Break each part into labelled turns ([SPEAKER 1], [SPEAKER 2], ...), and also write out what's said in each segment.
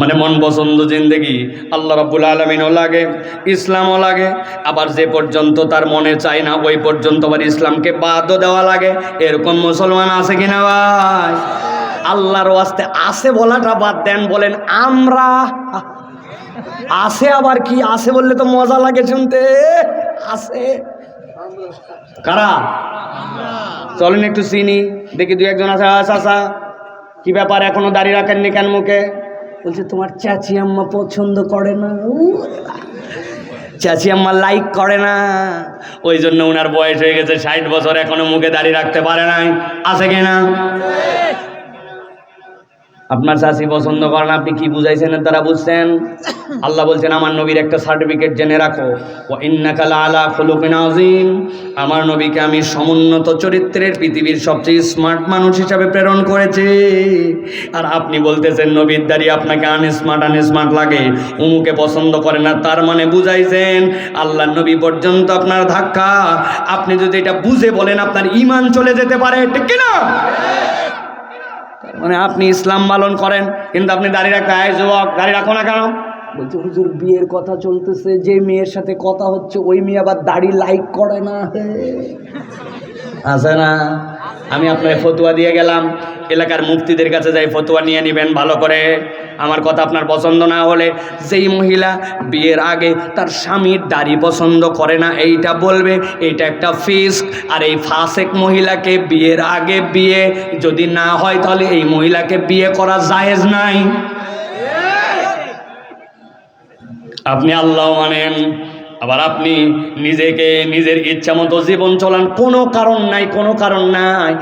[SPEAKER 1] মানে মন পছন্দ জিন্দেগি, আল্লাহ রাব্বুল আলমিনও লাগে, ইসলামও লাগে, আবার যে পর্যন্ত তার মনে চায় না, ওই পর্যন্ত আবার ইসলামকে বাদও দেওয়া লাগে। এরকম মুসলমান আছে কিনা ভাই? আল্লাহর ওয়াস্তে আছে বলাটা বাদ দেন, বলেন, আমরা আছে আবার কি? আছে বললে তো মজা লাগে শুনতে। আছে। কারা? চলেন একটু চিনি, দেখি দু একজন আছে আসা কি ব্যাপার? এখনও দাঁড়িয়ে রাখেননি কেন মুখে? বলছে, তোমার চাচি আম্মা পছন্দ করে না। চাচি আম্মা লাইক করে না। ওই জন্য ওনার বয়স হয়ে গেছে ষাট বছর, এখনও মুখে দাঁড়িয়ে রাখতে পারে নাই। আছে কিনা আপনার চাষি পছন্দ করেন, আপনি কি বুঝাইছেন তারা বুঝছেন? আল্লাহ বলছেন, আমার নবীর একটা সার্টিফিকেট জেনে রাখো। ও ইন্নাকালা আলা খুলুকিন আজিম আমার নবীকে আমি সমুন্নত চরিত্রের পৃথিবীর সবচেয়ে স্মার্ট মানুষ হিসাবে প্রেরণ করেছি। আর আপনি বলতেছেন, নবীর দাঁড়িয়ে আপনাকে আনস্মার্ট আনস্মার্ট লাগে। উমুকে পছন্দ করে না। তার মানে বুঝাইছেন, আল্লাহ নবী পর্যন্ত আপনার ধাক্কা। আপনি যদি এটা বুঝে বলেন, আপনার ইমান চলে যেতে পারে, ঠিক কিনা? মানে আপনি ইসলাম পালন করেন কিন্তু আপনি দাঁড়িয়ে রাখতে আয় যুবক দাঁড়িয়ে রাখো না কেন? বলছে হুজুর বিয়ের কথা চলতেছে যে মেয়ের সাথে কথা হচ্ছে ওই মেয়ে আবার দাড়ি লাইক করে না আছে না? আমি আপনার ফতুয়া দিয়ে গেলাম এলাকার মুক্তিদের কাছে যাই ফতুয়া নিয়ে নেবেন ভালো করে। আমার কথা আপনার পছন্দ না হলে, যেই মহিলা বিয়ের আগে তার স্বামীর দাড়ি পছন্দ করে না, এইটা বলবে এটা একটা ফিস আর এই ফাসেক মহিলাকে বিয়ের আগে বিয়ে যদি না হয়, তাহলে এই মহিলাকে বিয়ে করা জায়েজ নাই। আপনি আল্লাহ মানেন। আবার আপনি নিজেকে নিজের ইচ্ছা মতো জীবন চলান। কোনো কারণ নাই, কোনো কারণ নাই।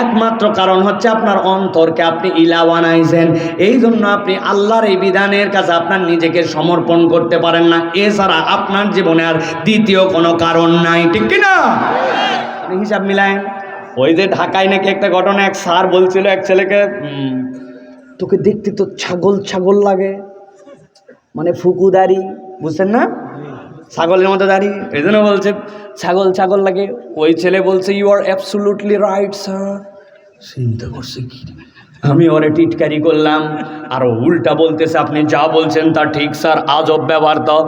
[SPEAKER 1] একমাত্র কারণ হচ্ছে আপনার অন্তরকে আপনি ইলা বানাইছেন। এই জন্য আপনি আল্লাহর এই বিধানের কাছে আপনার নিজেকে সমর্পণ করতে পারেন না। এছাড়া আপনার জীবনে আর দ্বিতীয় কোনো কারণ নাই। ঠিক কিনা আপনি হিসাব মিলায়েন। ওই যে ঢাকায় নাকি একটা ঘটনা, এক স্যার বলছিল এক ছেলেকে তোকে দেখতে তো ছাগল ছাগল লাগে। মানে ফুকুদারি, বুঝছেন না? ছাগলের মতো দাঁড়িয়ে। এই জন্য বলছে, ছাগল ছাগল লাগে। ওই ছেলে বলছে you are absolutely right sir চিন্তা করছে কি? আমি ওরে টিটকারি করলাম, আর উল্টা বলতেছে, আপনি যা বলছেন তা ঠিক স্যার আজব ব্যবহার তো।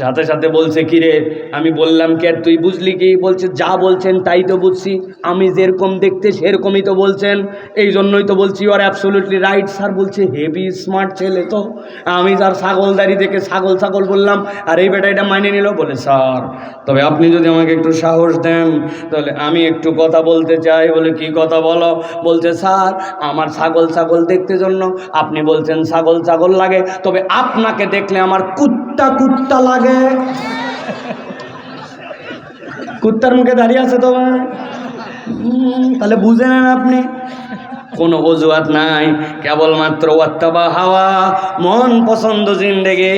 [SPEAKER 1] সাথে সাথে বলছে কি রে আমি বললাম কি তুই বুঝলি কি? বলছে, যা বলছেন তাই তো বুঝছি। আমি যেরকম দেখতে সেরকমই তো বলছেন। এই জন্যই তো বলছি you are absolutely right sir বলছে, হেভি স্মার্ট ছেলে তো। আমি তার ছাগলদারি দেখে ছাগল ছাগল বললাম, আর এই বেটা এটা মাইনে নিল? বলে, স্যার, তবে আপনি যদি আমাকে একটু সাহস দেন, তাহলে আমি একটু কথা বলতে চাই। বলে, কি কথা বলো? বলছে, স্যার, আমার ছাগল ছাগল দেখতে জন্য আপনি বলছেন ছাগল ছাগল লাগে, তবে আপনাকে দেখলে আমার কুত্তা কুত্তা লাগে। কুত্তার মুখে দাঁড়িয়ে আছে তো তাহলে বুঝে নেন আপনি। কোনো অজুহাত নাই, কেবলমাত্র ওয়াত্তাবা হাওয়া, মন পছন্দ জিন্দেগে।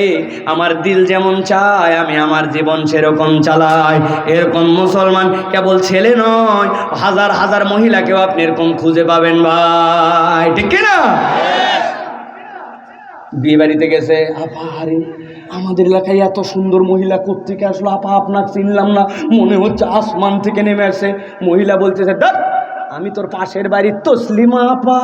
[SPEAKER 1] আমার দিল যেমন চায়, আমি আমার জীবন সেরকম চালাই। এরকম মুসলমান কেবল ছেলে নয়, হাজার হাজার মহিলাকেও আপনি এরকম খুঁজে পাবেন ভাই। ঠিক না বিয়ে বাড়িতে গেছে। আপা আরে আমাদের এলাকায় এত সুন্দর মহিলা কোথেকে আসলো, আপা আপনার চিনলাম না। মনে হচ্ছে আসমান থেকে নেমে আসে। মহিলা বলতেছে, দেখ, আমি তোর পাশের বাড়ির তো স্লিমা আপা।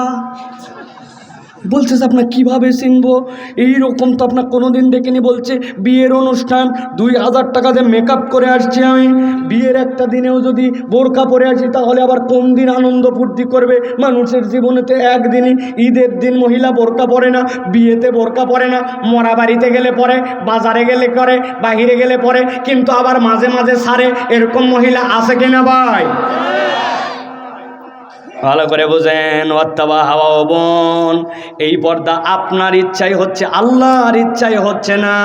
[SPEAKER 1] বলছে আপনার কীভাবে চিনবো? এইরকম তো আপনার কোনো দিন দেখিনি, বলছে, বিয়ের অনুষ্ঠান, দুই হাজার টাকা দিয়ে মেকআপ করে আসছি আমি। বিয়ের একটা দিনেও যদি বোরকা পরে আসি, তাহলে আবার কোন দিন আনন্দ ফুর্তি করবে? মানুষের জীবনেতে একদিনই ঈদের দিন মহিলা বোরকা পরে না, বিয়েতে বোরকা পরে না, মরা বাড়িতে গেলে পরে, বাজারে গেলে করে, বাহিরে গেলে পরে, কিন্তু আবার মাঝে মাঝে সারে, এরকম মহিলা আছে কিনা ভাই? ভালো করে বোঝেন অত্যাবা হাওয়া বোন। এই পর্দা আপনার ইচ্ছাই হচ্ছে, আল্লাহর ইচ্ছাই হচ্ছে না।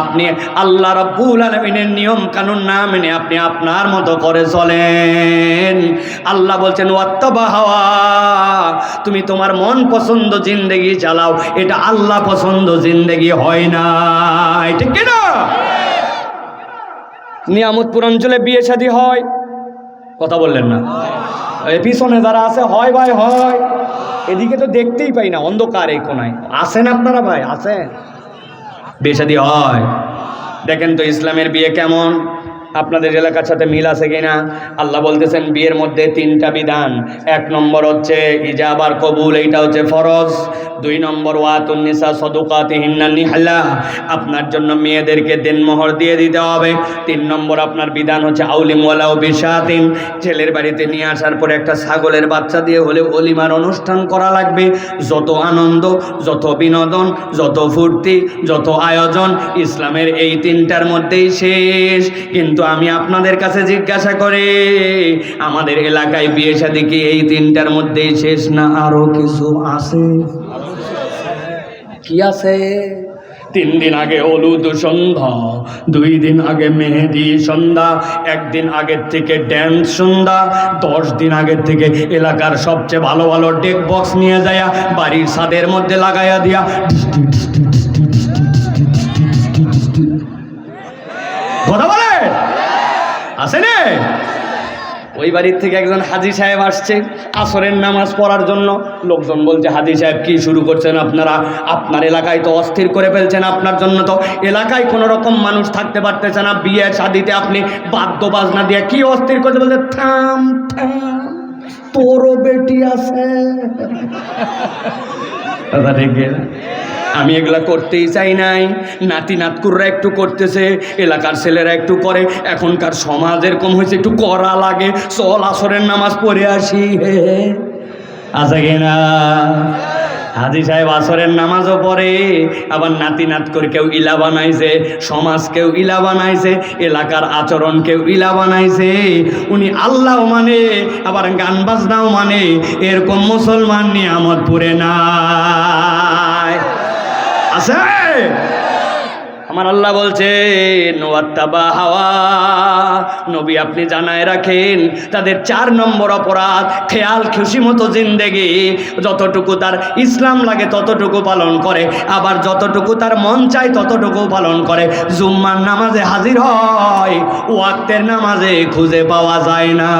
[SPEAKER 1] আপনি আল্লাহ রব্বুল আলমিনের নিয়ম কানুন না মেনে আপনি আপনার মতো করে চলেন। আল্লাহ বলছেন অত্যাবা হাওয়া, তুমি তোমার মন পছন্দ জিন্দেগি চালাও। এটা আল্লাহ পছন্দ জিন্দেগি হয় না। ঠিক না নিয়ামতপুর অঞ্চলে বিয়ে শাদী হয়। কথা বললেন না। পিছনে যারা আছে, হয় ভাই, হয়। এদিকে তো দেখতেই পাই না, অন্ধকার এই কোনায়। আসেন আপনারা ভাই, আসেন। বেশাদি হয়। দেখেন তো ইসলামের বিয়ে কেমন? আপনাদের এলাকার সাথে মিল আছে কিনা? আল্লাহ বলতেছেন, বিয়ের মধ্যে তিনটা বিধান। এক নম্বর হচ্ছে ইজাব আর কবুল, এইটা হচ্ছে ফরজ। দুই নম্বর, ওয়াতুন্নিসা সদুকাতিহিন্না নিহলা। আপনার জন্য মেয়েদেরকে দেনমোহর দিয়ে দিতে হবে। তিন নম্বর, আপনার বিধান হচ্ছে আউলিম ওয়ালাও বিশাতিন। ছেলের বাড়িতে নিয়ে আসার পরে একটা ছাগলের বাচ্চা দিয়ে হলেও অলিমার অনুষ্ঠান করা লাগবে। যত আনন্দ, যত বিনোদন, যত ফুর্তি, যত আয়োজন, ইসলামের এই তিনটার মধ্যেই শেষ। কিন্তু আমি আপনাদের কাছে জিজ্ঞাসা করে আমাদের এলাকায় বিয়ে শাদী কি এই তিনটার মধ্যেই শেষ না আরও কিছু আছে? কি আছে? তিন দিন আগে হলুদ সন্ধ্যা দুই দিন আগে মেহেদি সন্ধ্যা একদিন আগের থেকে ড্যান্স সন্ধ্যা দশ দিন আগের থেকে এলাকার সবচেয়ে ভালো ভালো ডেক বক্স নিয়ে যায়া বাড়ির ছাদের মধ্যে লাগাইয়া দিয়া আসেনে ওই বাড়ির থেকে একজন হাজি সাহেব আসছে, আসরের নামাজ পড়ার জন্য। লোকজন বলছে, হাজি সাহেব, কি শুরু করছেন আপনারা? আপনার এলাকায় তো অস্থির করে ফেলছেন আপনার জন্য তো। এলাকায় কোনো রকম মানুষ থাকতে পারতেছে না, বিয়ে শাদিতে আপনি বাদ্য বাজনা দিয়ে কি অস্থির করতে বলছে, থাম থাম, তোরও বেটি আছে? আমি এগুলা করতেই চাই নাই। নাতি নাতকুররা একটু করতেছে, এলাকার ছেলেরা একটু করে। এখনকার সমাজ এরকম হয়েছে, একটু করা লাগে। চল আসরের নামাজ পড়ে আসি। হে। আছে কিনা? হাজি সাহেব আসরের নামাজও পড়ে, আবার নাতি নাত করে কেউ ইলা বানাইছে, সমাজ কেউ ইলা বানাইছে, এলাকার আচরণ কেউ ইলা বানাইছে। উনি আল্লাহ মানে আবার গান বাজনাও মানে। এরকম মুসলমান নিয়ামতপুরে নাই। আছে? আমার আল্লাহ বলছে নোয়াত্তাবা হাওয়া। নবী আপনি জানায় রাখেন, তাদের চার নম্বর অপরাধ, খেয়াল, খুশি মতো জিন্দেগি। যতটুকু তার ইসলাম লাগে, ততটুকু পালন করে। আবার যতটুকু তার মন চায়, ততটুকু পালন করে। জুম্মার নামাজে হাজির হয়, ওয়াক্তের নামাজে খুঁজে পাওয়া যায় না।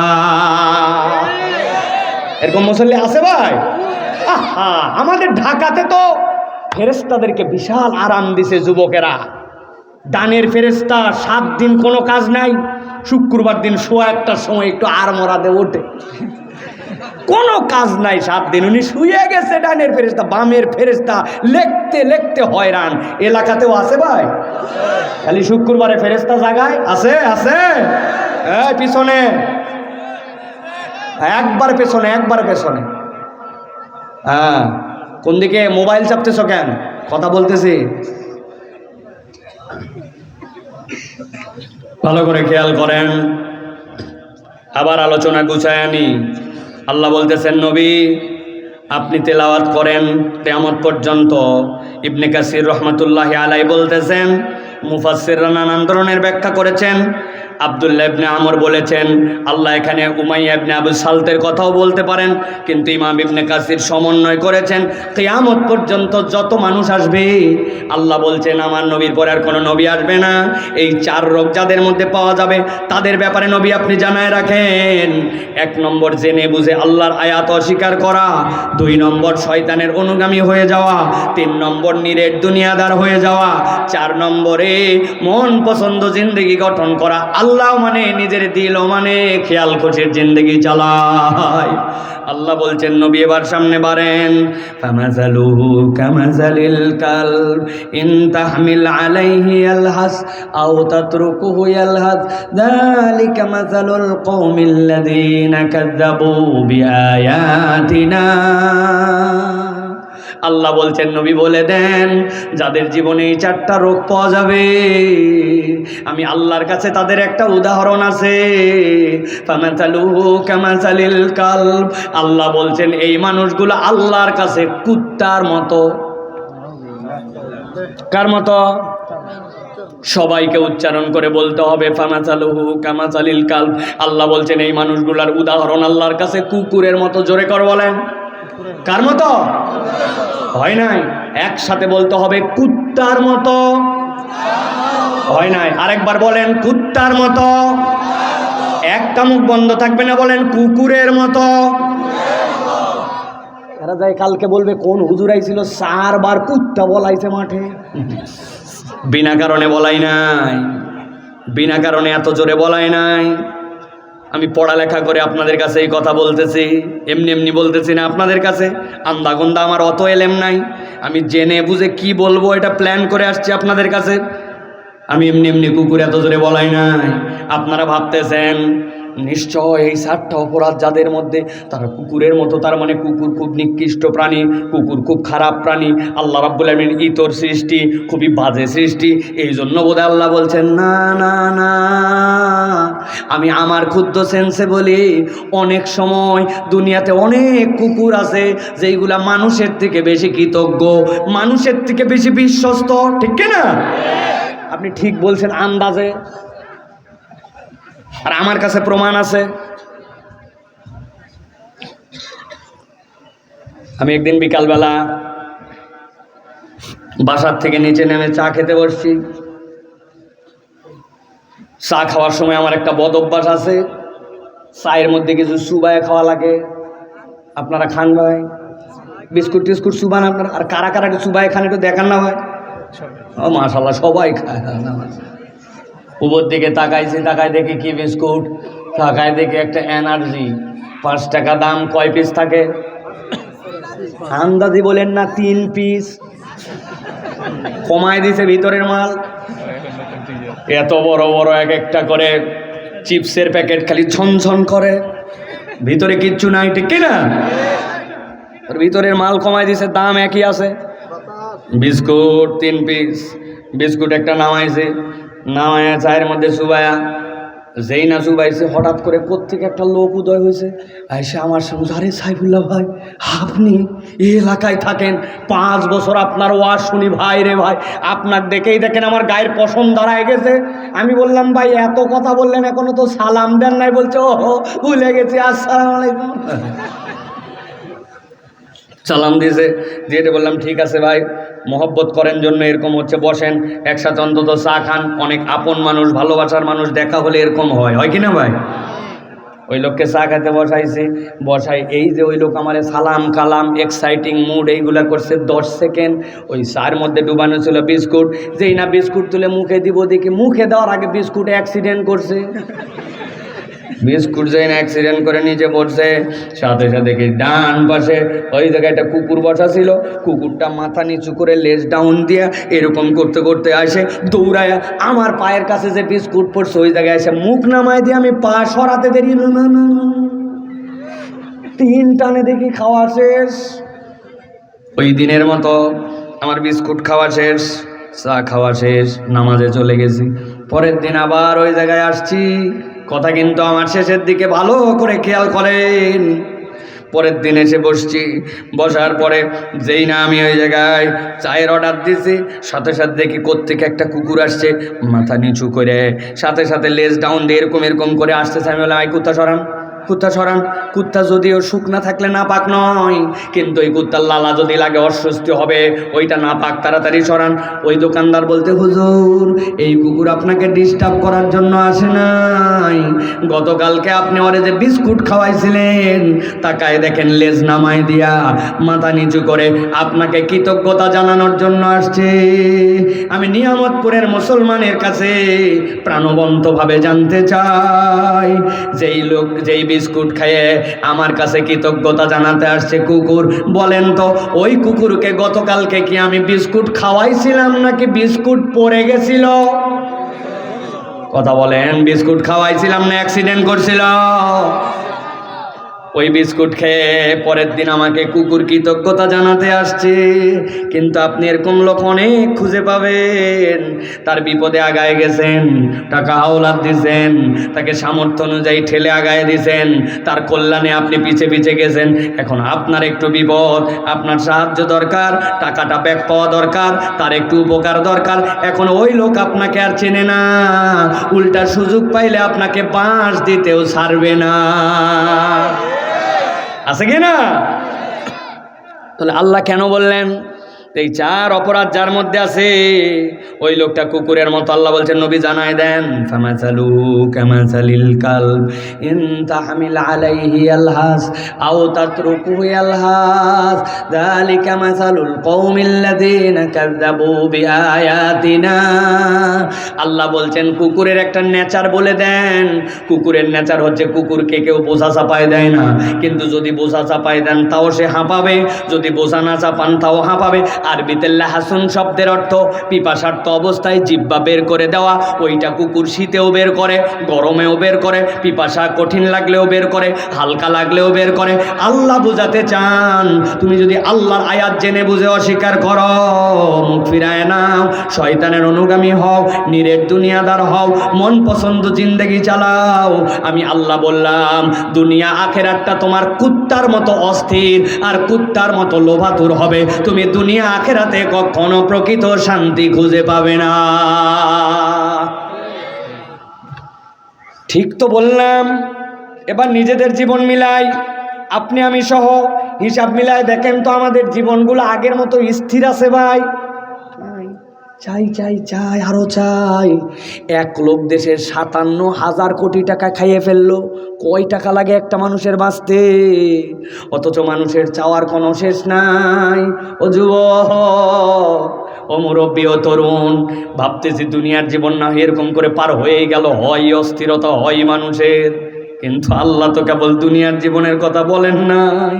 [SPEAKER 1] এরকম মুসল্লি আছে ভাই? আমাদের ঢাকাতে তো ফেরেস্তাদেরকে বিশাল আরাম দিছে যুবকেরা। ডানের ফেরেস্তা সাত দিন কোনো কাজ নাই, শুক্রবার দিন শোয়া একটার সময় একটু আর মরাতে ওঠে। কোনো কাজ নাই সাত দিন, উনি শুয়ে গেছে ডানের ফেরেস্তা বামের ফেরেস্তা লেখতে লেখতে হয়রান। এলাকাতেও আছে ভাই? খালি শুক্রবারে ফেরেস্তা জাগায়? আছে আছে। এই পিছনে। একবার পেছনে একবার পেছনে। হ্যাঁ। কোন দিকে মোবাইল চাপতেছ কেন? কথা বলতেছি। ভালো করে খেয়াল করেন। আবার আলোচনা গুছায় আনি। আল্লাহ বলতেছেন, নবী, আপনি তেলাওয়াত করেন তেমন পর্যন্ত। ইবনে কাসির রহমতুল্লাহ আলাই বলতেছেন মুফাসিররা নানান ধরনের ব্যাখ্যা করেছেন। আবদুল্লাহ ইবনে আমর বলেছেন, আল্লাহ এখানে উমাইয়া ইবনে আবু সালতের কথাও বলতে পারেন, কিন্তু ইমাম ইবনে কাসির সমন্বয় করেছেন, কেয়ামত পর্যন্ত যত মানুষ আসবে, আল্লাহ বলছেন, আমার নবীর পরে আর কোনো নবী আসবে না। এই চার রোগ যাদের মধ্যে পাওয়া যাবে, তাদের ব্যাপারে নবী আপনি জানায় রাখেন। এক নম্বর, জেনে বুঝে আল্লাহর আয়াত অস্বীকার করা। দুই নম্বর, শয়তানের অনুগামী হয়ে যাওয়া। তিন নম্বর, নিরেট দুনিয়াদার হয়ে যাওয়া। চার নম্বরে, মন পছন্দ জিন্দগি গঠন করা। আল্লাহ মানে নিজের দিল মানে খেয়াল খুশির জিন্দগি চালায়। আল্লাহ বলছেন, নবী এবার সামনে বাড়েন। ফামাজালুহু কামাজালিল কালব, ইন তাহমিল আলাইহি ইয়ালহাস আও তাতরুকুহু ইয়ালহাস যালিকা মাযালুল কওমিল্লাযীনা কাযযাবু বিআয়াতিনা। আল্লাহ বলছেন, নবী বলে দেন, যাদের জীবনে এই চারটা রোগ পাওয়া যাবে, আমি আল্লাহর কাছে তাদের একটা উদাহরণ আছে। আল্লাহ বলছেন, এই মানুষগুলো আল্লাহর কাছে কুত্তার মতো। কার মতো? সবাইকে উচ্চারণ করে বলতে হবে ফামাচালুহু কামাচালিল কাল আল্লাহ বলছেন, এই মানুষগুলার উদাহরণ আল্লাহর কাছে কুকুরের মতো, জোরে কর বলেন। কার মতো? হয় নাই। একসাথে বলতে হবে কুত্তার মতো। হয় নাই। আরেকবার বলেন কুত্তার মতো। এক কামুক বন্ধ থাকবে না বলেন কুকুরের মতো। এরা যায় কালকে বলবে কোন হুজুরাই ছিল চারবার কুত্তা বলাইছে মাঠে। বিনা কারণে বলাই নাই। বিনা কারণে এত জোরে বলাই নাই। আমি পড়ালেখা করে আপনাদের কাছে এই কথা বলতেছি, এমনি এমনি বলতেছি না আপনাদের কাছে। আন্দাগন্দা আমার অত এলেম নাই। আমি জেনে বুঝে কি বলব এটা প্ল্যান করে আসছি আপনাদের কাছে। আমি এমনি এমনি কুকুর এত জোরে বলাই নাই। আপনারা ভাবতেছেন নিশ্চয় এই সাতটা অপরাধ যাদের মধ্যে, তারা কুকুরের মতো, তার মানে কুকুর খুব নিকৃষ্ট প্রাণী, কুকুর খুব খারাপ প্রাণী, আল্লাহ রাব্বুল আলমিন ইতর সৃষ্টি, খুবই বাজে সৃষ্টি এই জন্য বোধহয় আল্লাহ বলছেন, না না না, আমি আমার ক্ষুদ্র সেন্সে বলি, অনেক সময় দুনিয়াতে অনেক কুকুর আছে, যেইগুলা মানুষের থেকে বেশি কৃতজ্ঞ, মানুষের থেকে বেশি বিশ্বস্ত, ঠিক না আপনি ঠিক বলছেন আন্দাজে। আর আমার কাছে প্রমাণ আছে। আমি একদিন বিকালবেলা বাসার থেকে নিচে নেমে চা খেতে বসছি। চা খাওয়ার সময় আমার একটা বদ অভ্যাস আছে। চায়ের মধ্যে কিছু সুবায় খাওয়া লাগে। আপনারা খান ভাই। বিস্কুট টিস্কুট সুবান আপনারা। আর কারা কারা সুবায় খান একটু দেখান না ভাই। ও মাশাল্লাহ সবাই খায়। উপর দিকে তাকাইছি, তাকায় দেখি কি বিস্কুট। তাকায় দেখি একটা এনার্জি। পাঁচ টাকা দাম, কয় পিস থাকে? আন্দাজি বলেন না, তিন পিস কমায় দিছে ভিতরের মাল। এত বড় বড় এক একটা করে চিপসের প্যাকেট খালি ছনছন করে। ভিতরে কিচ্ছু নাই, ঠিক কিনা? ভিতরের মাল কমায় দিছে, দাম একই আছে। বিস্কুট, তিন পিস বিস্কুট একটা নামাইছে। নামায়া চায়ের মধ্যে সুবায়া যেই না সুবাইছে হঠাৎ করে কোত্থেকে একটা লোক উদয় হয়েছে এসে আমার সঙ্গে আরে সাইফুল্লাহ ভাই, আপনি এই এলাকায় থাকেন? পাঁচ বছর আপনার ওয়াজ শুনি, ভাই রে ভাই, আপনার দেখেই দেখেন আমার গায়ের পশম দাঁড়ায় গেছে। আমি বললাম, ভাই, এত কথা বললেন, এখনও তো সালাম দেন নাই। বলছে ও ভুলে গেছি, আসসালাম আলাইকুম। সালাম দিয়েছে। দিয়ে বললাম, ঠিক আছে ভাই, মহব্বত করেন জন্য এরকম হচ্ছে, বসেন, একসাথে অন্তত চা খান। অনেক আপন মানুষ, ভালোবাসার মানুষ, দেখা হলে এরকম হয়। হয় কি না ভাই? ওই লোককে চা খাইতে বসাইছি, বসাই, এই যে ওই লোক আমার সালাম, কালাম এক্সাইটিং মুড এইগুলা করছে দশ সেকেন্ড ওই চার মধ্যে ডুবানো ছিল বিস্কুট। যেই না বিস্কুট তুলে মুখে দিব দেখি, মুখে দেওয়ার আগে বিস্কুট অ্যাক্সিডেন্ট করছে। বিস্কুট যাই না অ্যাক্সিডেন্ট করে নিচে পড়ছে, সাথে সাথে কি ডান পাশে ওই জায়গায় একটা কুকুর বসা ছিল, কুকুরটা মাথা নিচু করে লেজ ডাউন দিয়া এরকম করতে করতে আসে, দৌড়ায় আমার পায়ের কাছে যে বিস্কুট পড়ছে, ওই জায়গায় এসে মুখ নামায় দিয়ে আমি পা সরাতে দেরি না না না। তিন টানে দেখি খাওয়া শেষ। ওই দিনের মতো আমার বিস্কুট খাওয়া শেষ, চা খাওয়া শেষ, নামাজে চলে গেছি। পরের দিন আবার ওই জায়গায় আসছি। কথা কিন্তু আমার শেষের দিকে ভালো করে খেয়াল করেন। পরের দিন এসে বসছি। বসার পরে যেই না আমি ওই জায়গায় চায়ের অর্ডার দিছি, সাথে সাথে দেখি কোত্থেকে একটা কুকুর আসছে, মাথা নিচু করে। সাথে সাথে লেজ ডাউন দিয়ে এরকম এরকম করে আসতেছে। আমি বলে আই কুত্তা সরান। কুত্তা সরান। কুত্তা যদিও শুকনা থাকলে না পাক নয়, কিন্তু ওই কুত্তার লালা যদি লাগে, অস্বস্তি হবে। ওইটা না পাক তাড়াতাড়ি সরান। ওই দোকানদার বলতে, হুজুর, এই কুকুর আপনাকে ডিস্টার্ব করার জন্য আসে নাই। গতকালকে আপনি ওরে যে বিস্কুট খাওয়াইছিলেন, তাকায় দেখেন লেজ নামাই দিয়া, মাথা নিচু করে আপনাকে কৃতজ্ঞতা জানানোর জন্য আসছে। আমি নিয়ামতপুরের মুসলমানের কাছে প্রাণবন্তভাবে জানতে চাই, যেই লোক, যেই বিস্কুট খেয়ে আমার কাছে কৃতজ্ঞতা জানাতে আসছে কুকুর। বলেন তো, ওই কুকুরকে গতকালকে কি আমি বিস্কুট খাওয়াইছিলাম নাকি বিস্কুট পরে গেছিল? কথা বলেন, বিস্কুট খাওয়াইছিলাম না, অ্যাক্সিডেন্ট করছিল? ওই বিস্কুট খেয়ে পরের দিন আমাকে কুকুর কৃতজ্ঞতা জানাতে আসছে। কিন্তু আপনি এরকম লোক অনেক খুঁজে পাবেন। তার বিপদে আগায় গেছেন, টাকা আওলাদ দিছেন, তাকে সামর্থ্য অনুযায়ী ঠেলে আগায় দিছেন, তার কল্যাণে আপনি পিছে পিছে গেছেন। এখন আপনার একটু বিপদ, আপনার সাহায্য দরকার, টাকাটা ব্যাক পাওয়া দরকার, তার একটু উপকার দরকার। এখন ওই লোক আপনাকে আর চেনে না। উল্টা সুযোগ পাইলে আপনাকে বাঁশ দিতেও ছাড়বে না। আছে কি না তাহলে আল্লাহ কেন বললেন? এই চার অপরাধ যার মধ্যে আছে, ওই লোকটা কুকুরের মতো আল্লাহ বলছেন, নবী জানায় দেন, ফামাসালু কামাসালিল কালব, ইন তাহমিল আলাইহি আলহাস, আও তাতরুকুহু আলহাস, যালিকা মাসালুল কওমিল্লাযীনা কাযযাবু বিআয়াতিনা। আল্লাহ বলছেন, কুকুরের একটা নেচার বলে দেন, কুকুরের নেচার হচ্ছে কুকুরকে কেউ বোঝা চাপায় দেয় না, কিন্তু যদি বোঝা চাপায় দেন, তাও সে হাঁপাবে, যদি বোঝা না চাপান, তাও হাঁপাবে আরবিতে লাহাসুন শব্দের অর্থ পিপাসার্থ অবস্থায় জিব্বা বের করে দেওয়া, ওইটা কুকুর শীতেও বের করে, গরমেও বের করে, পিপাসা কঠিন লাগলেও বের করে, হালকা লাগলেও বের করে। আল্লাহ বুঝাতে চান, তুমি যদি আল্লাহর আয়াত জেনে বুঝে অস্বীকার করো, মুখ ফিরায় নাও, শয়তানের অনুগামী হও, নিরেট দুনিয়াদার হও, মন পছন্দ জিন্দেগি চালাও। আমি আল্লাহ বললাম, দুনিয়া আখেরাতটা তোমার কুত্তার মতো অস্থির, আর কুত্তার মতো লোভাতুর হবে। তুমি দুনিয়া আখেরাতে কখনো প্রকৃত শান্তি খুঁজে পাবে না ঠিক তো বললাম, এবার নিজেদের জীবন মিলাই, আপনি আমি সহ হিসাব মিলাই দেখেন তো আমাদের জীবনগুলো আগের মতো স্থির আছে ভাই। চাই চাই চাই, আরও চাই। এক লোক দেশের সাতান্ন হাজার কোটি টাকা খাইয়ে ফেলল। কয় টাকা লাগে একটা মানুষের বাঁচতে? অথচ মানুষের চাওয়ার কোনো শেষ নাই। ও যুবক, ও মুরব্বী, ও তরুণ, ভাবতেছি দুনিয়ার জীবন না এরকম করে পার হয়ে গেল, হয় অস্থিরতা, হয় মানুষের। কিন্তু আল্লাহ তো কেবল দুনিয়ার জীবনের কথা বলেন নাই।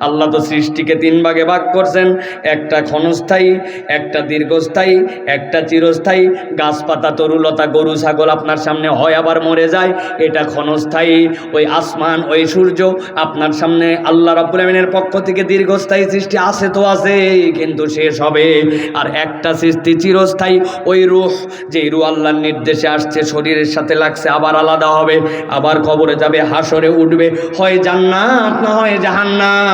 [SPEAKER 1] আল্লাহ তো সৃষ্টিকে তিন ভাগে ভাগ করছেন। একটা ক্ষণস্থায়ী, একটা দীর্ঘস্থায়ী, একটা চিরস্থায়ী। গাছপাতা, তরুলতা, গরু, ছাগল আপনার সামনে হয় আবার মরে যায়। এটা ক্ষণস্থায়ী। ওই আসমান, ওই সূর্য আপনার সামনে আল্লাহ আমিনের পক্ষ থেকে দীর্ঘস্থায়ী সৃষ্টি আছে তো আছে কিন্তু শেষ হবে। আর একটা সৃষ্টি চিরস্থায়ী, ওই রুহ যে রুহ আল্লাহর নির্দেশে আসছে, শরীরের সাথে লাগছে, আবার আলাদা হবে, আবার কবরে যাবে, হাসরে উঠবে। হয় জান্নাত না হয় জাহান্নাম।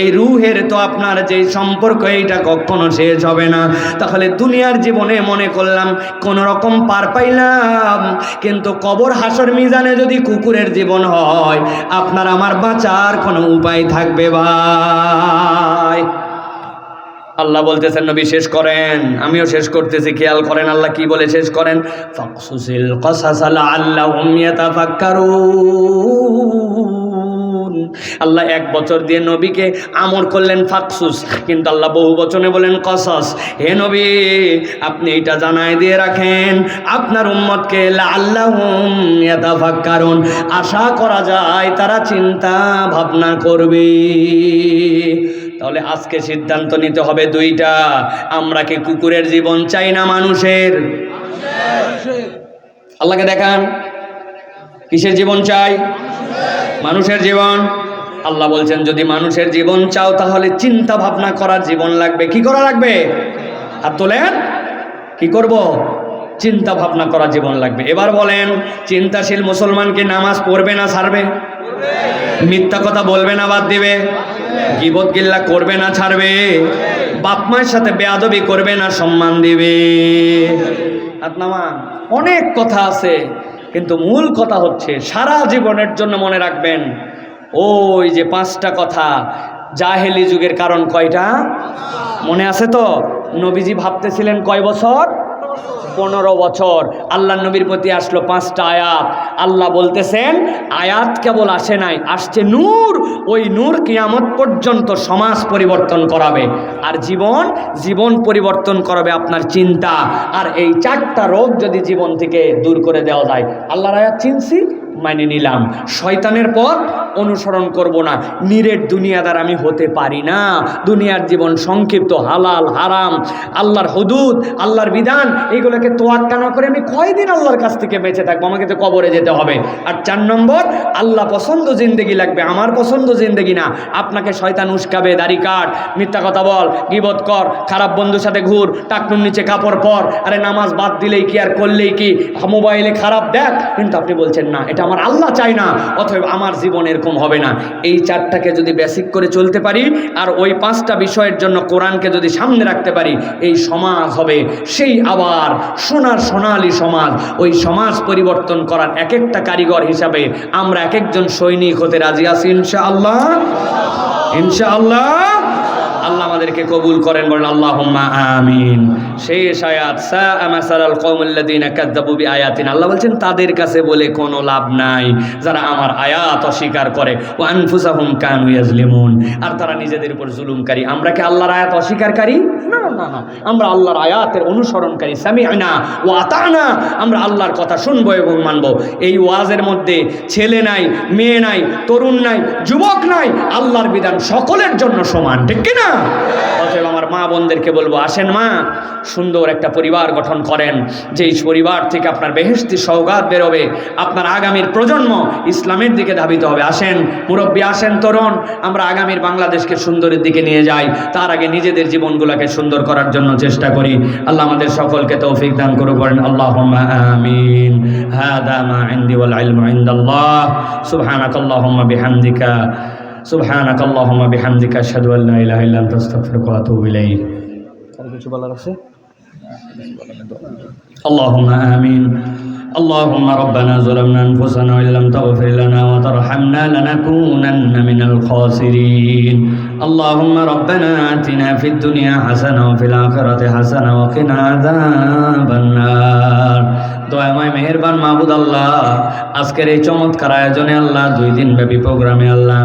[SPEAKER 1] এই রুহের তো আপনার যে সম্পর্ক, এইটা কখনো শেষ হবে না। তাহলে দুনিয়ার জীবনে মনে করলাম, কোন রকম পার পাইলাম, কিন্তু কবর হাসর মিজানে যদি কুকুরের জীবন হয়, আপনার আমার বাঁচার কোনো উপায় থাকবে ভাই? আল্লাহ বলতেছেন, নবী, শেষ করেন। আমিও শেষ করতেছি, খেয়াল করেন, আল্লাহ কি বলে শেষ করেন? ফাকসুসিল কসাসাল আল্লাহ ইয়াতাফাক্কারুন। আল্লাহ এক বছর দিয়ে নবীকে আমর করলেন ফাকসুস, কিন্তু আল্লাহ বহু বচনে বলেন কসস। হে নবী, আপনি এটা জানায় দিয়ে রাখেন, আপনার উম্মতকে আল্লাহ কারণ আশা করা যায় তারা চিন্তা ভাবনা করবে। তাহলে আজকে সিদ্ধান্ত নিতে হবে দুইটা, আমরা কি কুকুরের জীবন চাই না মানুষের? আল্লাহকে দেখান, কিসের জীবন চাই? মানুষের জীবন। আল্লাহ বলছেন, যদি মানুষের জীবন চাও, তাহলে চিন্তা ভাবনা করার জীবন লাগবে। কি করা লাগবে? হাত তোলেন। কি করব? চিন্তা ভাবনা করা জীবন লাগবে। এবার বলেন, চিন্তাশীল মুসলমানকে নামাজ পড়বে না ছাড়বে? মিথ্যা কথা বলবে না বাদ দিবে? গিবত গিল্লা করবে না ছাড়বে? বাপ মায়ের সাথে বেয়াদবি করবে না সম্মান দিবে? হাত অনেক কথা আছে। কিন্তু মূল কথা হচ্ছে, সারা জীবনের জন্য মনে রাখবেন, ওই যে পাঁচটা কথা, জাহেলি যুগের কারণ কয়টা? মনে আছে তো? নবীজি ভাবতেছিলেন কয় বছর? পনেরো বছর আল্লাহ নবীর প্রতি আসলো পাঁচটা আয়াত। আল্লাহ বলতেছেন, আয়াত কেবল আসে নাই, আসছে নূর। ওই নূর কিয়ামত পর্যন্ত সমাজ পরিবর্তন করাবে। আর জীবন জীবন পরিবর্তন করাবে আপনার চিন্তা। আর এই চারটা রোগ যদি জীবন থেকে দূর করে দেওয়া যায়, আল্লাহর আয়াত চিনছি মানে নিলাম। শয়তানের পথ অনুসরণ করব না। নিরেট দুনিয়াদার আমি হতে পারি না। দুনিয়ার জীবন সংক্ষিপ্ত, হালাল, হারাম, আল্লাহর হদুদ, আল্লাহর বিধান এইগুলোকে তোয়াক্কা না করে আমি কয়দিন আল্লাহর কাছ থেকে বেঁচে থাকব? আমাকে তো কবরে যেতে হবে। আর চার নম্বর, আল্লাহ পছন্দ জিন্দেগি লাগবে, আমার পছন্দ জিন্দেগি না। আপনাকে শয়তান উস্কাবে, দাড়ি কাট, মিথ্যা কথা বল, গিবত কর, খারাপ বন্ধুর সাথে ঘুর, টাকনুর নিচে কাপড় পর, আরে নামাজ বাদ দিলেই কি আর করলেই কি? মোবাইলে খারাপ দেখ, কিন্তু আপনি বলছেন, না, এটা আমার আল্লাহ চাই না, অথবা আমার জীবন এরকম হবে না। এই চারটাকে যদি বেসিক করে চলতে পারি, আর ওই পাঁচটা বিষয়ের জন্য কোরআনকে যদি সামনে রাখতে পারি, এই সমাজ হবে সেই আবার সোনার সোনালী সমাজ। ওই সমাজ পরিবর্তন করার এক একটা কারিগর হিসাবে আমরা এক একজন সৈনিক হতে রাজি আছি ইনশা আল্লাহ ইনশা আল্লাহ আল্লাহ আমাদের আমাদেরকে কবুল করেন, বলেন আল্লাহুম্মা আমিন। শেষ আয়াত সা আমাসালাল কওমুল্লাযীনা কাযযাবু বিআয়াতিনা। আল্লাহ বলছেন, তাদের কাছে বলে কোনো লাভ নাই। যারা আমার আয়াত অস্বীকার করে ও আনফুসাহুম কানু ইয়াজলিমুন আর তারা নিজেদের উপর জুলুমকারী। আমরা কি আল্লাহর আয়াত অস্বীকারী না। না না। আমরা আল্লাহর আয়াতের অনুসরণকারী, সামিআনা ওয়া আতানা আমরা আল্লাহর কথা শুনব এবং মানব। এই ওয়াজের মধ্যে ছেলে নাই, মেয়ে নাই, তরুণ নাই, যুবক নাই, আল্লাহর বিধান সকলের জন্য সমান, ঠিক কি না অতএব আমার মা বোনদেরকে বলব, আসেন মা, সুন্দর একটা পরিবার গঠন করেন, যেই পরিবার থেকে আপনার বেহেস্তি সৌগাত বেরোবে, আপনার আগামীর প্রজন্ম ইসলামের দিকে ধাবিত হবে। আসেন, মুরব্বী আসেন, তরুণ, আমরা আগামীর বাংলাদেশকে সুন্দরের দিকে নিয়ে যাই, তার আগে নিজেদের জীবনগুলোকে সুন্দর করার জন্য চেষ্টা করি আল্লাহ আমাদের সকলকে তৌফিক দান করুক বলেন আল্লাহ আমিন هذا ما عندي والعلم عند الله سبحانك اللهم بحمدك سبحانك اللهم بحمدك أشهد أن لا إله إلا أنت أستغفرك وأتوب إليك اللهم آمين اللهم ربنا ظلمنا أنفسنا وإن لم تغفر لنا وترحمنا لنكونن من الخاسرين اللهم ربنا آتنا في الدنيا حسنة وفي الآخرة حسنة وقنا عذاب النار দয়াময় মেহেরবান মাহবুদ আল্লাহ আজকের এই চমৎকার আয়োজনে আল্লাহ দুই দিন ব্যাপী প্রোগ্রামে আল্লাহ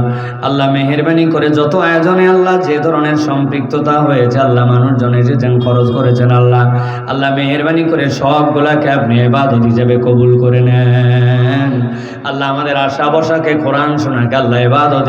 [SPEAKER 1] আল্লাহ মেহেরবানি করে যত আয়োজনে আল্লাহ যে ধরনের সম্পৃক্ততা হয়েছে আল্লাহ মানুষজন এসেছেন খরচ করেছেন আল্লাহ আল্লাহ মেহেরবানি করে সবগুলাকে আপনি এবাদত হিসেবে কবুল করে নেন আল্লাহ আমাদের আশা বসাকে কোরআন শোনাকে আল্লাহ এবাদত